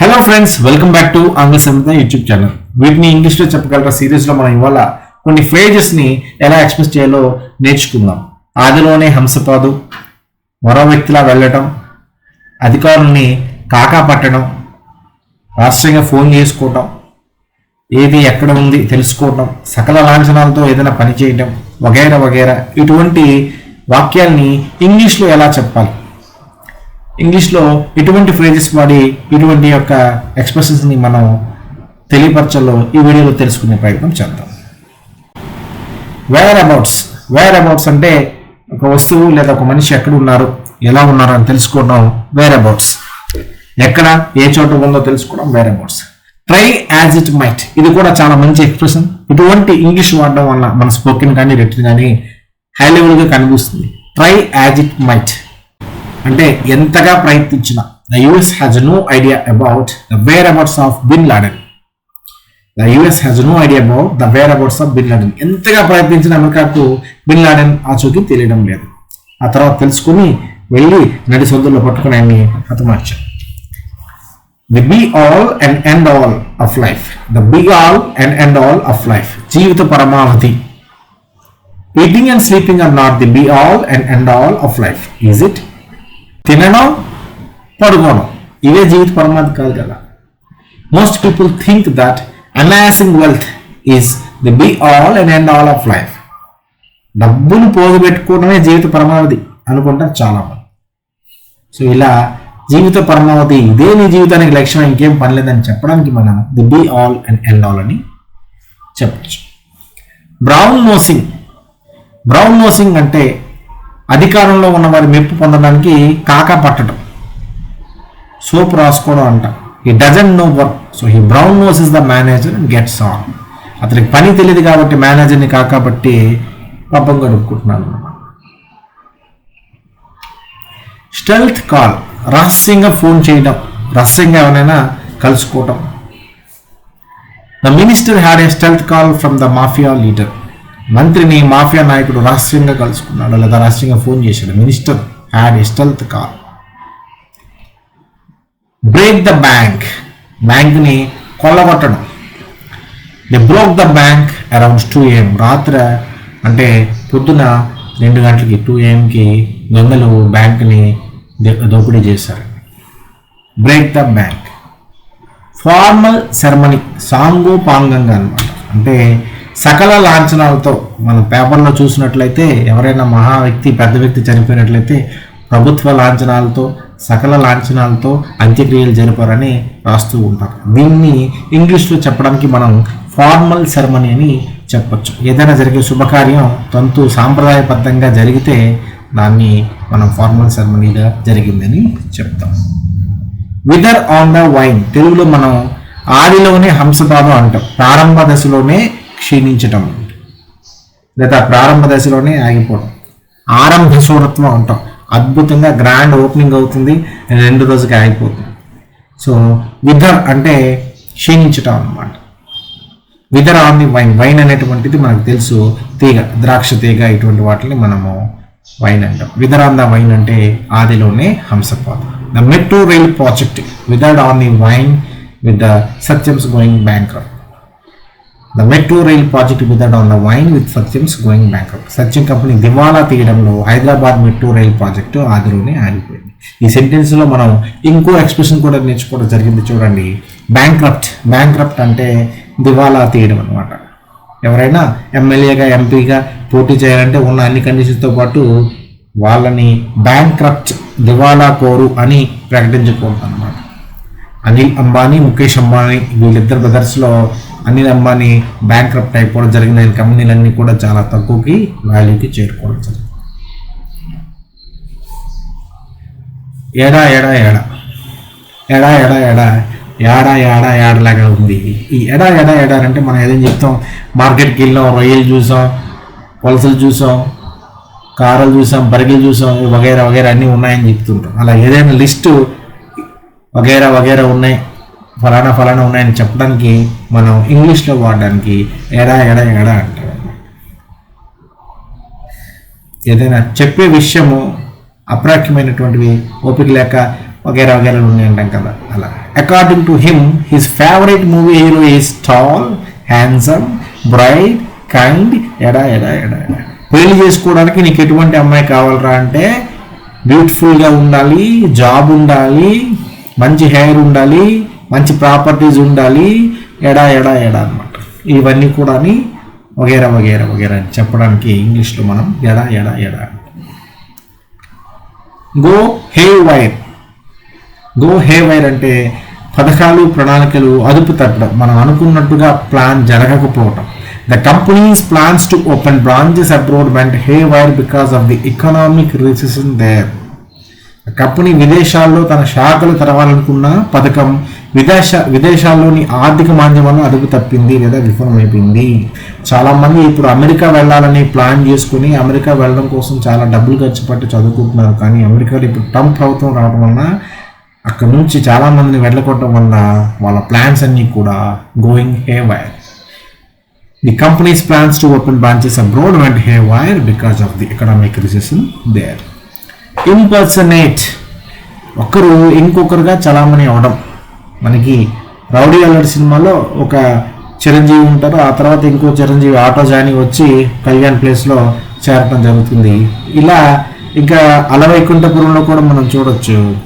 Hello friends welcome back to Aangla Samhita YouTube channel వీటిని ఇంగ్లీష్లో చెప్పగలరా? సిరీస్లో మనం ఇవాళ కొన్ని ఫ్రేజెస్ని ఎలా ఎక్స్ప్రెస్ చేయాలో నేర్చుకుందాం. ఆదిలోనే హంసపాదు మరో వ్యక్తిలా వెళ్ళటం అధికారుల్ని కాకా పట్టడం రాష్ట్రంగా ఫోన్ చేసుకోవటం ఏది ఎక్కడ ఉంది తెలుసుకోవటం సకల లాంఛనాలతో ఏదైనా పని చేయటం వగైరా వగైరా ఇటువంటి వాక్యాల్ని ఇంగ్లీష్లో ఎలా చెప్పాలి? ఇంగ్లీష్లో ఇటువంటి ఫ్రేజెస్ వాడి ఇటువంటి యొక్క ఎక్స్ప్రెషన్స్ని మనం తెలియపరచలో ఈ వీడియోలో తెలుసుకునే ప్రయత్నం చేద్దాం. వేర్ అబౌట్స్ వేర్ అబౌట్స్ అంటే ఒక వస్తువు లేదా ఒక మనిషి ఎక్కడ ఉన్నారు? ఎలా ఉన్నారు అని తెలుసుకోవడం వేర్ అబౌట్స్ ఎక్కడ ఏ చోట ఉందో తెలుసుకోవడం whereabouts try as it might ఇది కూడా చాలా మంచి ఎక్స్ప్రెషన్ ఇటువంటి ఇంగ్లీష్ వాడడం వల్ల మన స్పోకెన్ కానీ రిటర్న్ కానీ హై లెవెల్గా కనిపిస్తుంది. ట్రై యాజ్ ఇట్ మైట్ అంటే ఎంతగా ప్రయత్నించిన. The US has no idea about the whereabouts of bin Laden the US has no idea about the whereabouts of bin Laden ఎంతగా ప్రయత్నించిన అమెరికాకు బిన్ లాడెన్ ఆచూకీ తెలియడం లేదు. ఆ తర్వాత తెలుసుకుని వెళ్ళి నడి సొద్దుల్లో పట్టుకుని ఆయన్ని హతమార్చారు. The be all and end all of life the be all and end all of life Jeevitha పరమావధి. Eating and sleeping are not the be all and end all of life is it తినడం పడుకోవడం. ఇవే జీవిత పరమావధి కాదు కదా. Most people think that amazing wealth is the be all and end all of life డబ్బును పోగబెట్టుకోవడమే జీవిత పరమావధి అనుకుంటారు చాలామంది. సో ఇలా జీవిత పరమావధి ఇదే నీ జీవితానికి లక్ష్యం ఇంకేం పనిలేదని చెప్పడానికి మనం the be all and end all అని చెప్పచ్చు. బ్రౌన్ నోసింగ్ బ్రౌన్ నోసింగ్ అంటే అధికారంలో ఉన్న వారి మెప్పు పొందడానికి కాకా పట్టడం. సోప్ రాసుకోవడం అంట. He doesn't know work so he brown noses is the manager and gets on అతనికి పని తెలియదు కాబట్టి మేనేజర్ని కాకబట్టి పాపం గడుపుకుంటున్నాను స్టెల్త్ కాల్ రహస్యంగా ఫోన్ చేయడం. రహస్యంగా ఎవరైనా కలుసుకోవటం. The minister had a stealth call from the mafia leader మంత్రిని మాఫియా నాయకుడు రహస్యంగా కలుసుకున్నాడు లేదా రహస్యంగా ఫోన్ చేశాడు. Minister had stealth call. Break the bank బ్యాంక్ని కొల్లగొట్టడం. The broke the bank around two AM రాత్రి అంటే పొద్దున రెండు గంటలకి టూ ఏఎంకి దొంగలు బ్యాంక్ని దోపిడీ చేశారు. Break the bank formal ceremony సాంగోపాంగంగా అనమాట అంటే సకల లాంఛనాలతో మనం పేపర్లో చూసినట్లయితే ఎవరైనా మహా వ్యక్తి పెద్ద వ్యక్తి చనిపోయినట్లయితే ప్రభుత్వ లాంఛనాలతో సకల లాంఛనాలతో అంత్యక్రియలు జరిపారని రాస్తూ ఉంటారు. దీన్ని ఇంగ్లీష్లో చెప్పడానికి మనం ఫార్మల్ సెరమనీ అని చెప్పొచ్చు. ఏదైనా జరిగే శుభకార్యం తంతు సాంప్రదాయబద్ధంగా జరిగితే దాన్ని మనం ఫార్మల్ సెరమనీగా జరిగిందని చెప్తాం. విదర్ ఆన్ ద వైన్ తెలుగులో మనం ఆదిలోనే హంసపాదం అంటాం. ప్రారంభ దశలోనే క్షీణించటం. లేదా ప్రారంభ దశలోనే ఆగిపోవడం ఆరంభ శూరత్వం అంటాం అద్భుతంగా గ్రాండ్ ఓపెనింగ్ అవుతుంది రెండు రోజుకి ఆగిపోతుంది. సో విదర్ అంటే క్షీణించటం అన్నమాట. విదర్ ఆన్ ది వైన్ వైన్ అనేటువంటిది మనకు తెలుసు. తీగ ద్రాక్ష తీగ ఇటువంటి వాటిని మనము వైన్ అంటాం. విదర్ ఆన్ ద వైన్ అంటే ఆదిలోనే హంసపాత the metro rail project withered on the vine with the Satyam's going bank the metro rail project withered on the vine with Satyam's going bank Satyam company దివాలా తీయడంలో Hyderabad metro rail project ఆదిలోనే ఆగిపోయింది. ఈ సెంటెన్స్లో మనం ఇంకో expression కూడా నేర్చుకోవడం జరిగింది చూడండి. బ్యాంక్రప్ట్ బ్యాంక్రప్ట్ అంటే దివాలా తీయడం అనమాట ఎవరైనా ఎమ్మెల్యేగా ఎంపీగా పోటీ చేయాలంటే ఉన్న అన్ని కండిషన్స్తో పాటు వాళ్ళని బ్యాంక్రప్ట్ దివాలా కోరు అని ప్రకటించకూడదు అనమాట అనిల్ అంబానీ ముఖేష్ అంబానీ వీళ్ళిద్దరు బ్రదర్స్లో అనిల్ అంబానీ బ్యాంక్రప్ట్ అయిపోవడం జరిగిన ఆయన కంపెనీలన్నీ కూడా చాలా తక్కువకి వాల్యూకి చేరుకోవడం జరిగింది. ఏడా ఏడా ఏడా? ఎడా ఎడా ఎడా ఏడా ఏడా ఏడలాగా ఉంది. ఈ ఎడా ఎడా ఎడా అంటే మనం ఏదైనా చెప్తాం? మార్కెట్కి వెళ్ళాం రొయ్యలు చూసాం పొలసలు చూసాం కారలు చూసాం బరిగలు చూసాం వగైరా వగైరా అన్నీ ఉన్నాయని చెప్తుంటాం. అలా ఏదైనా లిస్టు వగైరా వగైరా ఉన్నాయి. ఫలానా ఫలానా ఉన్నాయని చెప్పడానికి మనం ఇంగ్లీష్లో వాడడానికి ఎడా ఎడా ఎడా అంటారు. ఏదైనా చెప్పే విషయము అప్రాఖ్యమైనటువంటివి ఓపిక లేక వగేరా వగేరా ఉండి అంటాం కదా అలా. According to him his favourite movie hero is tall handsome bright kind yada yada yada ఎడా. పెళ్ళి చేసుకోవడానికి నీకు ఎటువంటి అమ్మాయి కావాలరా అంటే బ్యూటిఫుల్గా ఉండాలి జాబ్ ఉండాలి మంచి హెయిర్ ఉండాలి మంచి ప్రాపర్టీస్ ఉండాలి ఎడా ఎడా ఎడా అనమాట ఇవన్నీ కూడా వగేరా వగేరా వగేరా అని చెప్పడానికి ఇంగ్లీష్లో మనం yada yada yada go haywire go haywire అంటే పథకాలు ప్రణాళికలు అదుపు తప్పడం మనం అనుకున్నట్టుగా plan జరగకపోవటం. The companies plans to open branches abroad went haywire because of the economic recession there. Company విదేశాల్లో తన శాఖలు తెరవాలనుకున్న పథకం విదేశ విదేశాల్లోని ఆర్థిక మాధ్యమాలను అదుపు తప్పింది లేదా విఫలమైపోయింది చాలామంది ఇప్పుడు అమెరికా వెళ్ళాలని ప్లాన్ చేసుకుని అమెరికా వెళ్ళడం కోసం చాలా డబ్బులు ఖర్చు పెట్టి చదువుకుంటున్నారు. కానీ అమెరికాలో ఇప్పుడు ట్రంప్ ప్రభుత్వం రావడం వలన అక్కడ నుంచి చాలామందిని వెళ్ళకొట్టడం వల్ల వాళ్ళ ప్లాన్స్ అన్నీ కూడా going haywire the companies plans to open branches abroad went haywire because of the economic recession there impersonate ఒకరు ఇంకొకరుగా చలామణి అవడం. మనకి రౌడీ అల్లర్ సినిమాలో ఒక చిరంజీవి ఉంటారు. ఆ తర్వాత ఇంకో చిరంజీవి ఆటో జాని వచ్చి కళ్యాణ్ ప్లేస్లో చేరటం జరుగుతుంది. ఇలా ఇంకా అలవైకుంఠపురంలో కూడా మనం చూడొచ్చు.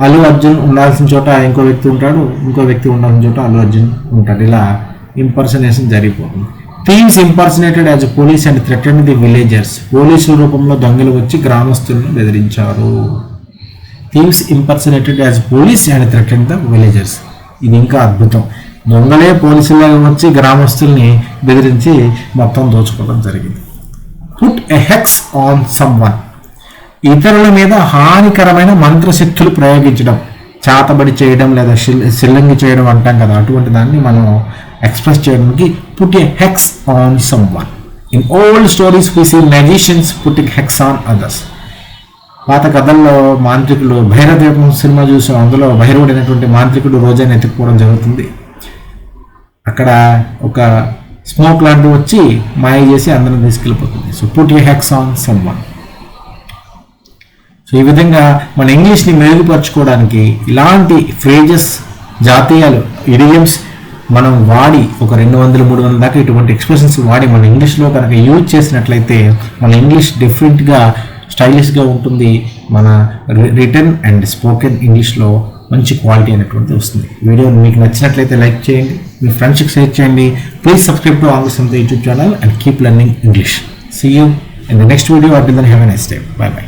అల్లు అర్జున్ ఉండాల్సిన చోట ఇంకో వ్యక్తి ఉంటాడు. ఇంకో వ్యక్తి ఉండాల్సిన చోట అల్లు అర్జున్ ఉంటాడు. ఇలా ఇంపర్సనేషన్ జరిగిపోతుంది. Thieves impersonated as police and threaten the villagers police రూపంలో దొంగలు వచ్చి గ్రామస్తులను బెదిరించారు. Thieves impersonated as police and threaten the villagers ఇది ఇంకా అద్భుతం. దొంగలే పోలీసులు వచ్చి గ్రామస్తుల్ని బెదిరించి మొత్తం దోచుకోవడం జరిగింది. Put a hex on someone ఇతరుల మీద హానికరమైన మంత్రశక్తులు ప్రయోగించడం చాతబడి చేయడం లేదా సిల్లంగి చేయడం అంటాం కదా అటువంటి దాన్ని మనం ఎక్స్ప్రెస్ చేయడానికి put a hex on someone in old stories we see magicians a hex on others పాత కథల్లో మాంత్రికులు భైరవదీపం సినిమా చూసాం. అందులో భైరవుడైనటువంటి మాంత్రికుడు రోజాని ఎత్తుకుపోవడం జరుగుతుంది. అక్కడ ఒక స్మోక్ లాంటివి వచ్చి మాయ చేసి అందరిని తీసుకెళ్ళిపోతుంది. So put you hex on someone so ఈ విధంగా మన ఇంగ్లీష్ని మెరుగుపరచుకోవడానికి ఇలాంటి ఫ్రేజెస్ జాతీయాలు ఇడియమ్స్ మనం వాడి ఒక రెండు వందలు మూడు వందల దాకా ఇటువంటి ఎక్స్ప్రెషన్స్ వాడి మన ఇంగ్లీష్లో కనుక యూజ్ చేసినట్లయితే మన ఇంగ్లీష్ డిఫరెంట్గా స్టైలిష్గా ఉంటుంది. మన రిటర్న్ అండ్ స్పోకెన్ ఇంగ్లీష్లో మంచి క్వాలిటీ అనేటువంటిది వస్తుంది. వీడియో మీకు నచ్చినట్లయితే లైక్ చేయండి. మీ ఫ్రెండ్స్కి షేర్ చేయండి. Please subscribe to Aangla Samhita YouTube channel and keep learning English. See you in the next video at then have a next day bye bye